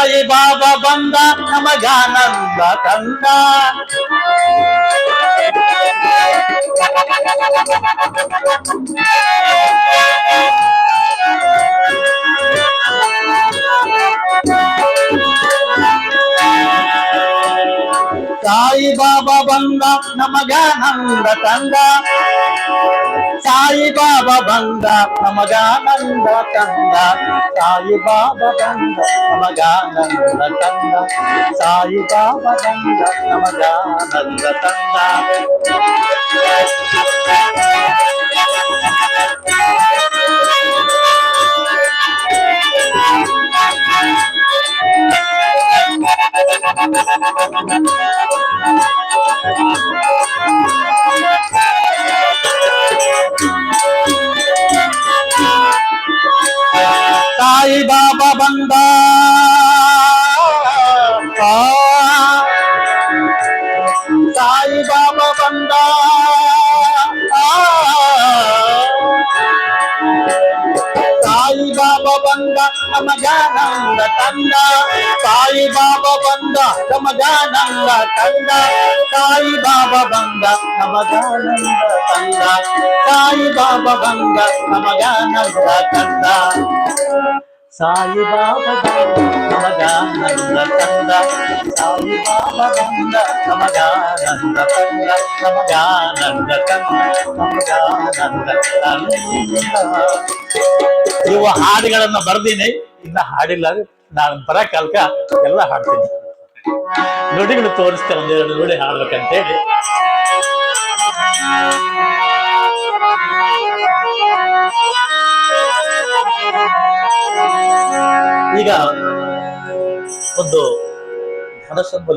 ಸಾಯಿ ಬಾಬಾ ಬಂದ ನಮಗಾನಂದ ತಂದ ಸಾಯಿ ಬಾಬಾ ಬಂದ ನಮಗಾನಂದ ತಂದ ಸಾಯಿ ಬಾಬಾ ಬಂದ ನಮಗಾನಂದ ತಂದ ಸಾಯಿ ಬಾಬಾ ಬಂದ ನಮಗಾನಂದ ತಂದ ಸಾಯಿ ಬಾಬಾ ಬಂದ ನಮಗಾನಂದ ತಂದ ಸಾಯಿ ಬಾಬಾ ಬಂದ ಆ, ಸಾಯಿ ಬಾಬಾ ಬಂದ ಆ, ಸಾಯಿ ಬಾಬಾ ಬಂದ ನಮಗಾನಂದ ತಂದ ಸಾಯಿ ಬಾಬಾ ಬಂದ ನಮಗಾನಂದ ತಂದ ಸಾಯಿ ಬಾಬಾ ಬಂದ ನಮಗಾನಂದ ತಂದ ಸಾಯಿ ಬಾಬಾ ಬಂದ ನಮಗಾನಂದ ತಂದ ಸಾಯಿ ಬಾಬಾ ನಮಗಾನಂದ ತಂದ ಸಾಯಿ ಬಾಬಾ ಬಂದ ನಮಗಾನಂದ ತಂದ ನಮಗಾನಂದ ತಂದ ನಮಗಾನಂದ ತಂದ ಇವು ಹಾಡುಗಳನ್ನ ಬರ್ದೀನಿ. ಇನ್ನ ಹಾಡಿಲ್ಲ ನಾನು ಬರ ಕಾಲಕ ಎಲ್ಲ ಹಾಡ್ತೀನಿ. ನುಡಿಗಳು ತೋರಿಸ್ತೇನೆ ಒಂದೆರಡು ನುಡಿ ಹಾಡ್ಬೇಕಂತೇಳಿ. ಈಗ ಒಂದು ಮನಸ್ಸನ್ನು